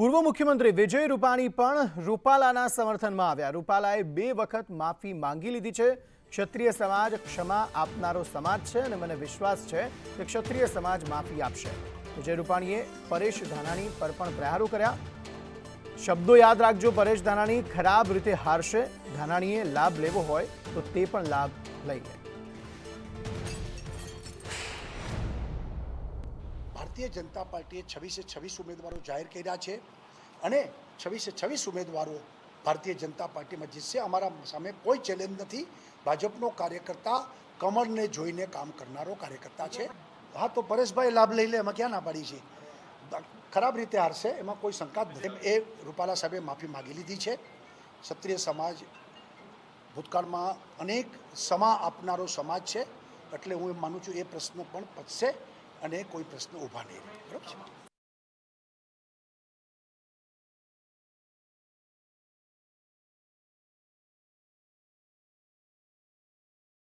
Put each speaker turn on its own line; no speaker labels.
પૂર્વ મુખ્યમંત્રી વિજય રૂપાણી પણ રૂપાલાના સમર્થનમાં આવ્યા. રૂપાલાએ બે વખત માફી માંગી લીધી છે. ક્ષત્રિય સમાજ ક્ષમા આપનારો સમાજ છે અને મને વિશ્વાસ છે કે ક્ષત્રિય સમાજ માફી આપશે. વિજય રૂપાણીએ પરેશ ધાનાણી પર પણ પ્રહારો કર્યા. શબ્દો યાદ રાખજો, પરેશ ધાનાણી ખરાબ રીતે હારશે. ધાનાણીએ લાભ લેવો હોય તો તે પણ લાભ લઈ લે.
ભારતીય જનતા પાર્ટીએ છવ્વીસે છવ્વીસ ઉમેદવારો જાહેર કર્યા છે અને છવ્વીસે છવ્વીસ ઉમેદવારો ભારતીય જનતા પાર્ટીમાં જીતશે. અમારા સામે કોઈ ચેલેન્જ નથી. ભાજપનો કાર્યકર્તા કમરને જોઈને કામ કરનારો કાર્યકર્તા છે. હા, તો પરેશભાઈ લાભ લઈ લે, એમાં ક્યાં ના પાડી છે? ખરાબ રીતે હારશે, એમાં કોઈ શંકા જ નથી. એ રૂપાલા સાહેબે માફી માગી લીધી છે. ક્ષત્રિય સમાજ ભૂતકાળમાં અનેક સમા આપનારો સમાજ છે. એટલે હું એમ માનું છું, એ પ્રશ્ન પણ પતશે. અને કોઈ પ્રશ્ન ઊભા નહીં રહે. બરાબર છે?